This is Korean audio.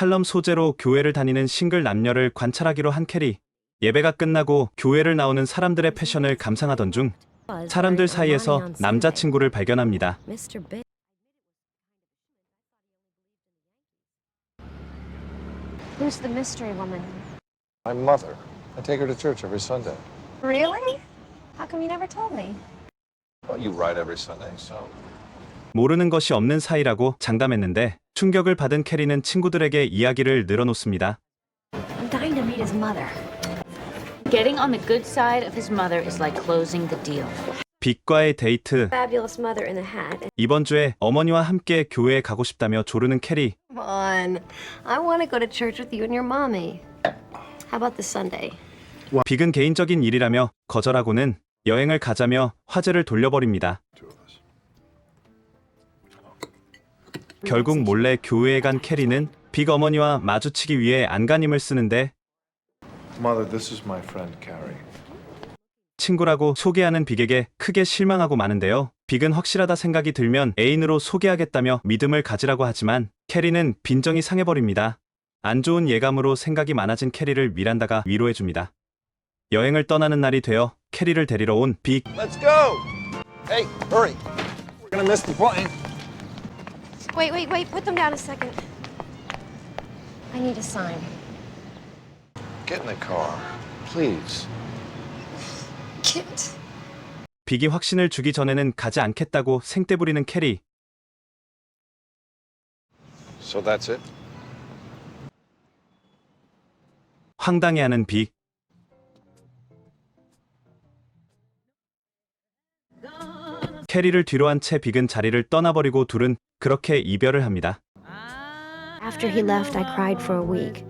칼럼 소재로 교회를 다니는 싱글 남녀를 관찰하기로 한 캐리. 예배가 끝나고 교회를 나오는 사람들의 패션을 감상하던 중 사람들 사이에서 남자친구를 발견합니다. Mr. Big. Who's the mystery woman? My mother. I take her to church every Sunday. Really? How come you never told me? Well, you ride every Sunday, so. 모르는 것이 없는 사이라고 장담했는데 충격을 받은 캐리는 친구들에게 이야기를 늘어놓습니다. I'm dying to meet his mother. Getting on the good side of his mother is like closing the deal. 빅과의 데이트. Fabulous mother in a hat. 이번 주에 어머니와 함께 교회에 가고 싶다며 조르는 캐리. Come on. I want to go to church with you and your mommy. How about this Sunday? 빅은 개인적인 일이라며 거절하고는 여행을 가자며 화제를 돌려버립니다. 결국 몰래 교회에 간 캐리는 빅 어머니와 마주치기 위해 안간힘을 쓰는데 Mother, this is my friend Carrie. 친구라고 소개하는 빅에게 크게 실망하고 마는데요. 빅은 확실하다 생각이 들면 애인으로 소개하겠다며 믿음을 가지라고 하지만 캐리는 빈정이 상해버립니다. 안 좋은 예감으로 생각이 많아진 캐리를 미란다가 위로해줍니다. 여행을 떠나는 날이 되어 캐리를 데리러 온 빅. Let's go! Hey, hurry! We're gonna miss the plane. Wait, wait, wait. Put them down a second. I need a sign. Get in the car, please. Kit. 빅이 확신을 주기 전에는 가지 않겠다고 생떼 부리는 캐리. So that's it? 황당해하는 빅. 캐리를 뒤로 한 채 빅은 자리를 떠나버리고 둘은 그렇게 이별을 합니다. After he left, I cried for a week.